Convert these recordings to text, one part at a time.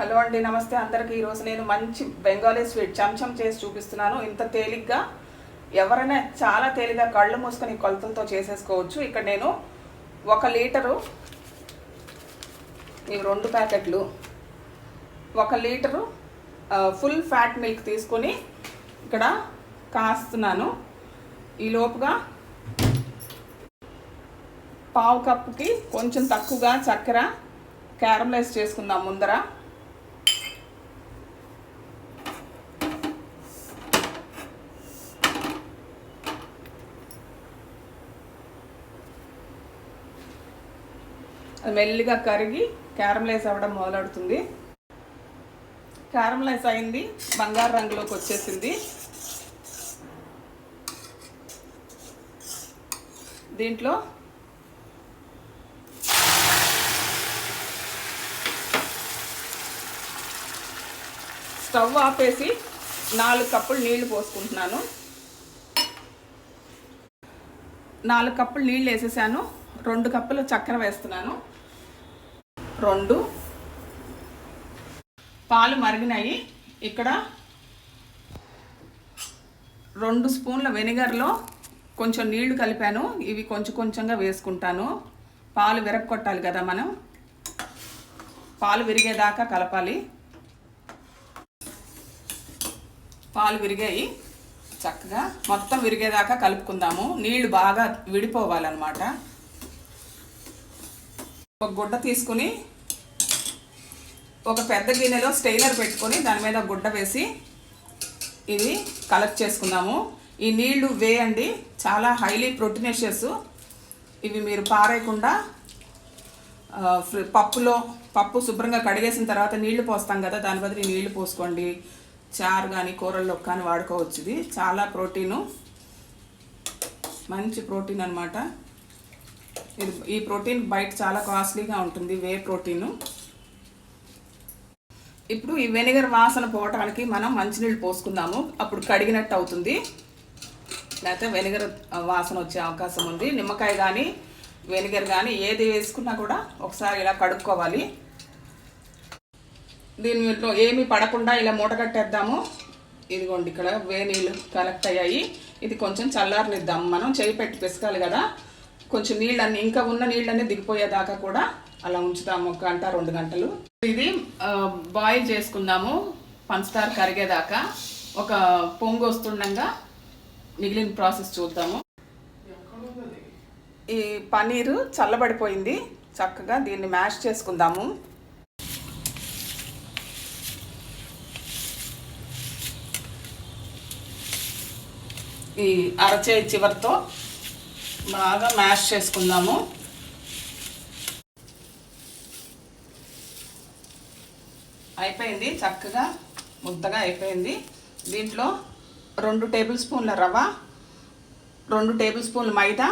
Hello అండి నమస్తే అందరికీ. ఈరోజు నేను మంచి బెంగాలీ స్వీట్ చంచం చేసి చూపిస్తున్నాను. ఇంత తేలిగ్గా ఎవరైనా చాలా తేలిగ్గా కళ్ళు మూసుకొని కొలతలతో చేసేసుకోవచ్చు. ఇక్కడ నేను ఒక లీటరు ఇవి రెండు ప్యాకెట్లు ఒక లీటరు ఫుల్ ఫ్యాట్ మిల్క్ తీసుకొని ఇక్కడ కాస్తున్నాను. ఈ లోపుగా పావు కప్పుకి కొంచెం తక్కువగా చక్కెర క్యారమలైజ్ చేసుకుందాం ముందర. అది మెల్లిగా కరిగి క్యారమలైజ్ అవ్వడం మొదలవుతుంది క్యారమలైజ్ అయింది బంగారు రంగులోకి వచ్చేసింది. దీంట్లో స్టవ్ ఆపేసి నాలుగు కప్పులు నీళ్ళు పోసుకుంటున్నాను. నాలుగు కప్పులు నీళ్ళు వేసేసాను. రెండు కప్పులు చక్కెర వేస్తున్నాను. రెండు. పాలు మరిగినాయి. ఇక్కడ రెండు స్పూన్ల వెనిగర్లో కొంచెం నీళ్ళు కలిపాను. ఇవి కొంచెం కొంచెంగా వేసుకుంటాను. పాలు విరగొట్టాలి కదా మనం. పాలు విరిగేదాకా కలపాలి. పాలు విరిగాయి. చక్కగా మొత్తం విరిగేదాకా కలుపుకుందాము. నీళ్ళు బాగా విడిపోవాలన్నమాట. ఒక గుడ్డ తీసుకుని ఒక పెద్ద గిన్నెలో స్టెయినర్ పెట్టుకొని దాని మీద గుడ్డ వేసి ఇది కలెక్ట్ చేసుకుందాము ఈ నీళ్ళు వేయండి. చాలా హైలీ ప్రోటీనేషియస్. ఇవి మీరు పారేయకుండా పప్పులో పప్పు శుభ్రంగా కడిగేసిన తర్వాత నీళ్ళు పోస్తాం కదా దాని బదులు నీళ్ళు పోసుకోండి. చారు కానీ కూరల్లో కానీ వాడుకోవచ్చు ఇది. చాలా ప్రోటీను. మంచి ప్రోటీన్ అన్నమాట. ఇది ఈ ప్రోటీన్ బయట చాలా కాస్ట్లీగా ఉంటుంది వే ప్రోటీను. ఇప్పుడు ఈ వెనిగర్ వాసన పోవటానికి మనం మంచినీళ్ళు పోసుకుందాము. అప్పుడు కడిగినట్టు అవుతుంది. లేకపోతే వెనిగర్ వాసన వచ్చే అవకాశం ఉంది. నిమ్మకాయ కానీ వెనిగర్ కానీ ఏది వేసుకున్నా కూడా ఒకసారి ఇలా కడుక్కోవాలి. దీనిలో ఏమీ పడకుండా ఇలా మూట కట్టేద్దాము. ఇదిగోండి ఇక్కడ వేనీళ్ళు కలెక్ట్ అయ్యాయి. ఇది కొంచెం చల్లారనిద్దాము మనం చేయి పెట్టి పిసకాలి కదా. కొంచెం నీళ్ళన్నీ ఇంకా ఉన్న నీళ్ళన్నీ దిగిపోయేదాకా కూడా అలా ఉంచుతాము ఒక గంట రెండు గంటలు. ఇది బాయిల్ చేసుకుందాము పంచదార కరిగేదాకా. ఒక పొంగు వస్తుండగా మిగిలిన ప్రాసెస్ చూద్దాము. ఈ పన్నీరు చల్లబడిపోయింది. చక్కగా దీన్ని మ్యాష్ చేసుకుందాము. ఈ అరచేయి చివరితో బాగా మ్యాష్ చేసుకుందాము. అయిపోయింది చక్కగా ముద్దగా అయిపోయింది. దీంట్లో రెండు టేబుల్ స్పూన్ల రవ్వ రెండు టేబుల్ స్పూన్ల మైదా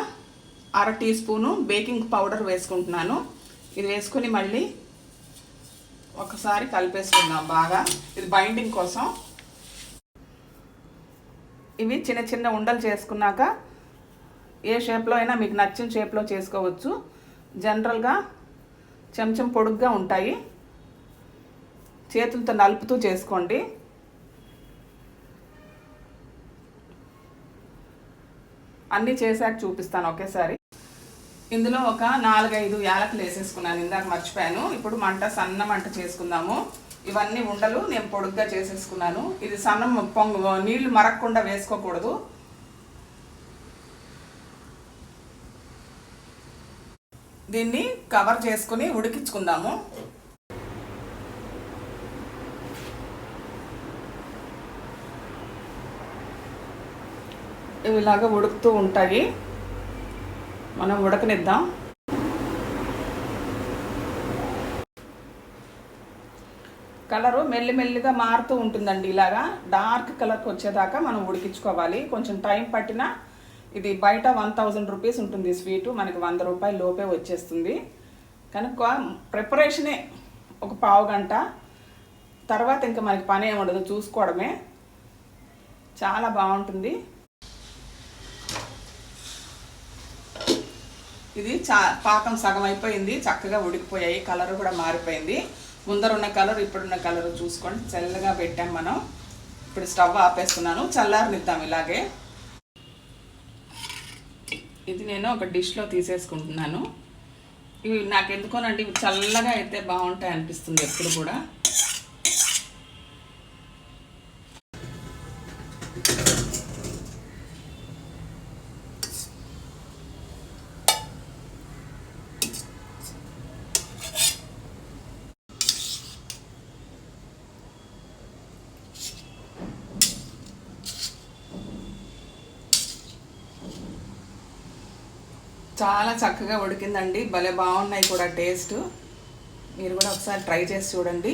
అర టీ స్పూను బేకింగ్ పౌడర్ వేసుకుంటున్నాను. ఇది వేసుకుని మళ్ళీ ఒకసారి కలిపేసుకుందాం బాగా. ఇది బైండింగ్ కోసం. ఇవి చిన్న చిన్న ఉండలు చేసుకున్నాక ఏ షేప్లో అయినా మీకు నచ్చిన షేప్లో చేసుకోవచ్చు. జనరల్గా చెంచం పొడుగ్గా ఉంటాయి. చేతులతో నలుపుతూ చేసుకోండి. అన్నీ చేశాక చూపిస్తాను ఒకేసారి. ఇందులో ఒక నాలుగైదు యాలకులు వేసేసుకున్నాను. ఇందాక మర్చిపోయాను. ఇప్పుడు మంట సన్న మంట చేసుకుందాము. ఇవన్నీ ఉండలు నేను పొడుగ్గా చేసేసుకున్నాను. ఇది సన్నం పొంగు నీళ్ళు మరగకుండా వేసుకోకూడదు. దీన్ని కవర్ చేసుకుని ఉడికించుకుందాము. ఇవి ఇలాగ ఉడుకుతూ ఉంటాయి. మనం ఉడకనిద్దాం. కలరు మెల్లిమెల్లిగా మారుతూ ఉంటుందండి ఇలాగా. డార్క్ కలర్కి వచ్చేదాకా మనం ఉడికించుకోవాలి. కొంచెం టైం పట్టినా ఇది బయట వన్ థౌజండ్ రూపీస్ ఉంటుంది స్వీటు మనకి వంద రూపాయల లోపే వచ్చేస్తుంది. కనుక ప్రిపరేషనే ఒక పావు గంట. తర్వాత ఇంకా మనకి పని ఏమి ఉండదు చూసుకోవడమే. చాలా బాగుంటుంది. ఇది చా పాకం సగం అయిపోయింది చక్కగా ఉడికిపోయాయి కలర్ కూడా మారిపోయింది. ముందర ఉన్న కలర్ ఇప్పుడున్న కలర్ చూసుకోండి. చల్లగా పెట్టాం మనం. ఇప్పుడు స్టవ్ ఆపేస్తున్నాను చల్లారనిద్దాం ఇలాగే. ఇది నేను ఒక డిష్లో తీసేసుకుంటున్నాను. ఇవి నాకు ఎందుకోనండి ఇవి చల్లగా అయితే బాగుంటాయి అనిపిస్తుంది ఎప్పుడు కూడా. చాలా చక్కగా ఉడికిందండి. భలే బాగున్నాయి కూడా టేస్ట్. మీరు కూడా ఒకసారి ట్రై చేసి చూడండి.